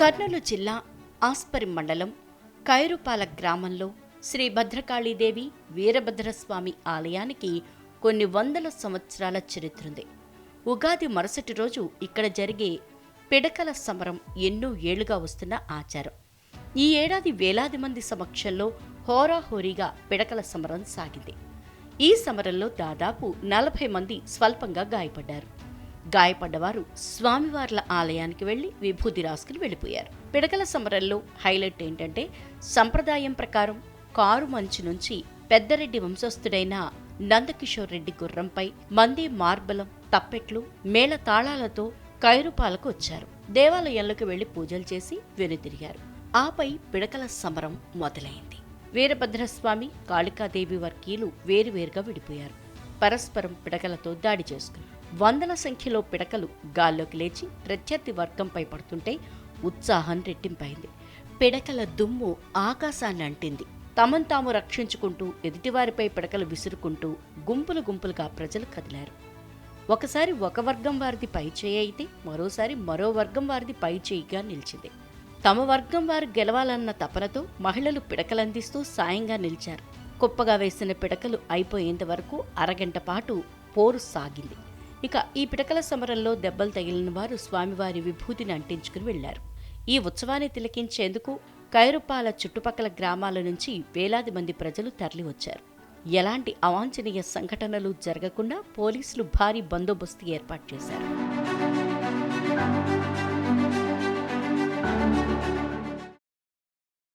కర్నూలు జిల్లా ఆస్పరి మండలం కైరుపాల గ్రామంలో శ్రీ భద్రకాళీదేవి వీరభద్రస్వామి ఆలయానికి కొన్ని వందల సంవత్సరాల చరిత్ర ఉంది ఉగాది మరుసటి రోజు ఇక్కడ జరిగే పిడకల సమరం ఎన్నో ఏళ్ళుగా వస్తున్న ఆచారం. ఈ ఏడాది వేలాది మంది సమక్షంలో హోరాహోరీగా పిడకల సమరం సాగింది. ఈ సమరంలో దాదాపు నలభై మంది స్వల్పంగా గాయపడ్డారు. గాయపడ్డవారు స్వామివార్ల ఆలయానికి వెళ్ళి విభూతి రాసుకుని వెళ్ళిపోయారు. పిడకల సమరంలో హైలైట్ ఏంటంటే సంప్రదాయం ప్రకారం కారు మంచు నుంచి పెద్దరెడ్డి వంశస్థుడైన నందకిషోర్ రెడ్డి గుర్రంపై మంది మార్బలం తప్పెట్లు మేళ తాళాలతో కైరుపాలకు వచ్చారు. దేవాలయంలోకి వెళ్ళి పూజలు చేసి వెనుతిరిగారు ఆపై పిడకల సమరం మొదలైంది. వీరభద్రస్వామి కాళికాదేవి వర్గీయులు వేరువేరుగా విడిపోయారు. పరస్పరం పిడకలతో దాడి చేసుకున్నారు. వందల సంఖ్యలో పిడకలు గాల్లోకి లేచి ప్రత్యర్థి వర్గంపై పడుతుంటే ఉత్సాహం రెట్టింపైంది. పిడకల దుమ్ము ఆకాశాన్ని అంటింది. తమను తాము రక్షించుకుంటూ ఎదుటివారిపై పిడకలు విసురుకుంటూ గుంపులు గుంపులుగా ప్రజలు కదిలారు. ఒకసారి ఒక వర్గం వారిది పై చేయి అయితే మరోసారి మరో వర్గం వారిది పై చేయిగా నిలిచింది. తమ వర్గం వారు గెలవాలన్న తపనతో మహిళలు పిడకలందిస్తూ సాయంగా నిలిచారు. కుప్పగా వేసిన పిడకలు అయిపోయేంత వరకు అరగంట పాటు పోరు సాగింది. ఇక ఈ పిడకల సమరంలో దెబ్బలు తగిలిన వారు స్వామివారి విభూతిని అంటించుకుని వెళ్ళారు ఈ ఉత్సవాన్ని తిలకించేందుకు కైరుపాల చుట్టుపక్కల గ్రామాల నుంచి వేలాది మంది ప్రజలు తరలివచ్చారు. ఎలాంటి అవాంఛనీయ సంఘటనలు జరగకుండా పోలీసులు భారీ బందోబస్తు ఏర్పాటు చేశారు.